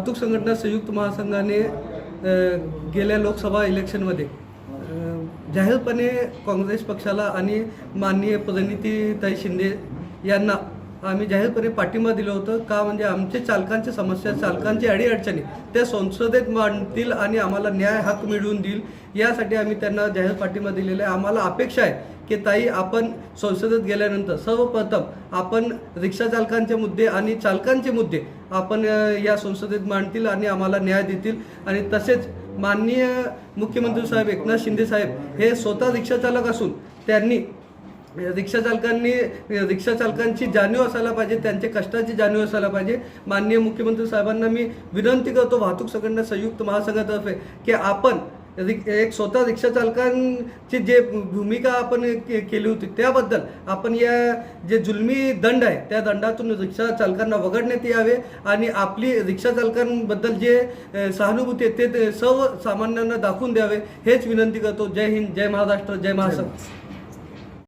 वाहतूक संघटना संयुक्त महासंघाने गेल्या लोकसभा इलेक्शनमध्ये जाहीरपणे काँग्रेस पक्षाला आणि माननीय प्रणितीताई शिंदे यांना आम्ही जाहीरपणे पाठिंबा दिलं होतं. का म्हणजे आमचे चालकांच्या समस्या चालकांची अडीअडचणी त्या संसदेत मांडतील आणि आम्हाला न्याय हक्क मिळवून देईल यासाठी आम्ही त्यांना जाहीर पाठिंबा दिलेला आहे. आम्हाला अपेक्षा आहे की ताई आपण संसदेत गेल्यानंतर सर्वप्रथम आपण रिक्षा चालकांचे मुद्दे आणि चालकांचे मुद्दे आपण या संसदेत मांडतील आणि आम्हाला न्याय देतील. आणि तसेच माननीय मुख्यमंत्री साहेब एकनाथ शिंदे साहेब हे स्वतः रिक्षा चालक असून त्यांनी रिक्षाचालकांनी रिक्षाचालकांची जाणीव असायला पाहिजे त्यांच्या कष्टाची जाणीव असायला पाहिजे. माननीय मुख्यमंत्री साहेबांना मी विनंती करतो वाहतूक संघटना संयुक्त महासंघातर्फे की आपण एक स्वतः रिक्षाचालकांची जे भूमिका आपण के- केली होती त्याबद्दल आपण या जे जुलमी दंड आहे त्या दंडातून रिक्षाचालकांना वगळण्यात यावे आणि आपली रिक्षाचालकांबद्दल जे सहानुभूती आहे ते- ते सर्व सामान्यांना दाखवून द्यावे हेच विनंती करतो. जय हिंद जय महाराष्ट्र जय महासंघ